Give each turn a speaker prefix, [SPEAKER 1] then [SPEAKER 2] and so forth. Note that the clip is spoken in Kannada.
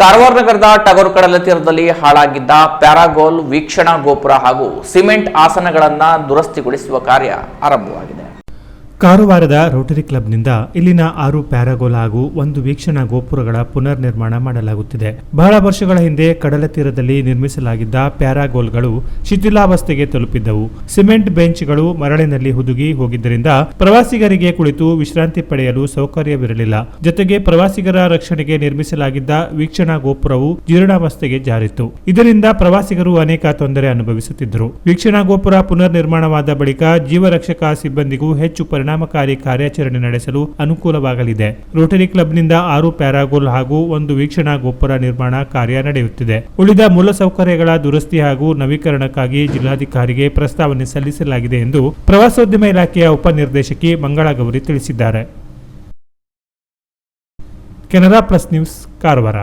[SPEAKER 1] ಕಾರವಾರ ನಗರದ ಟಗರು ಕಡಲ ತೀರದಲ್ಲಿ ಹಾಳಾಗಿದ್ದ ಪ್ಯಾರಾಗೋಲ್ ವೀಕ್ಷಣಾ ಗೋಪುರ ಹಾಗೂ ಸಿಮೆಂಟ್ ಆಸನಗಳನ್ನು ದುರಸ್ತಿಗೊಳಿಸುವ ಕಾರ್ಯ ಆರಂಭವಾಗಿದೆ.
[SPEAKER 2] ಕಾರವಾರದ ರೋಟರಿ ಕ್ಲಬ್ನಿಂದ ಇಲ್ಲಿನ ಆರು ಪ್ಯಾರಾಗೋಲ್ ಹಾಗೂ ಒಂದು ವೀಕ್ಷಣಾ ಗೋಪುರಗಳ ಪುನರ್ ನಿರ್ಮಾಣ ಮಾಡಲಾಗುತ್ತಿದೆ. ಬಹಳ ವರ್ಷಗಳ ಹಿಂದೆ ಕಡಲ ತೀರದಲ್ಲಿ ನಿರ್ಮಿಸಲಾಗಿದ್ದ ಪ್ಯಾರಾಗೋಲ್ಗಳು ಶಿಥಿಲಾವಸ್ಥೆಗೆ ತಲುಪಿದ್ದವು. ಸಿಮೆಂಟ್ ಬೆಂಚ್ಗಳು ಮರಳಿನಲ್ಲಿ ಹುದುಗಿ ಹೋಗಿದ್ದರಿಂದ ಪ್ರವಾಸಿಗರಿಗೆ ಕುಳಿತು ವಿಶ್ರಾಂತಿ ಪಡೆಯಲು ಸೌಕರ್ಯವಿರಲಿಲ್ಲ. ಜೊತೆಗೆ ಪ್ರವಾಸಿಗರ ರಕ್ಷಣೆಗೆ ನಿರ್ಮಿಸಲಾಗಿದ್ದ ವೀಕ್ಷಣಾ ಗೋಪುರವು ಜೀರ್ಣಾವಸ್ಥೆಗೆ ಜಾರಿತ್ತು. ಇದರಿಂದ ಪ್ರವಾಸಿಗರು ಅನೇಕ ತೊಂದರೆ ಅನುಭವಿಸುತ್ತಿದ್ದರು. ವೀಕ್ಷಣಾ ಗೋಪುರ ಪುನರ್ ನಿರ್ಮಾಣವಾದ ಬಳಿಕ ಜೀವರಕ್ಷಕ ಸಿಬ್ಬಂದಿಗೂ ಹೆಚ್ಚು ಪರಿಣಾಮಕಾರಿ ಕಾರ್ಯಾಚರಣೆ ನಡೆಸಲು ಅನುಕೂಲವಾಗಲಿದೆ. ರೋಟರಿ ಕ್ಲಬ್ನಿಂದ ಆರು ಪ್ಯಾರಾಗೋಲ್ ಹಾಗೂ ಒಂದು ವೀಕ್ಷಣಾ ಗೋಪುರ ನಿರ್ಮಾಣ ಕಾರ್ಯ ನಡೆಯುತ್ತಿದೆ. ಉಳಿದ ಮೂಲಸೌಕರ್ಯಗಳ ದುರಸ್ತಿ ಹಾಗೂ ನವೀಕರಣಕ್ಕಾಗಿ ಜಿಲ್ಲಾಧಿಕಾರಿಗೆ ಪ್ರಸ್ತಾವನೆ ಸಲ್ಲಿಸಲಾಗಿದೆ ಎಂದು ಪ್ರವಾಸೋದ್ಯಮ ಇಲಾಖೆಯ ಉಪನಿರ್ದೇಶಕಿ ಮಂಗಳಾ ಗೌರಿ ತಿಳಿಸಿದ್ದಾರೆ. Canara plus news, Karwar.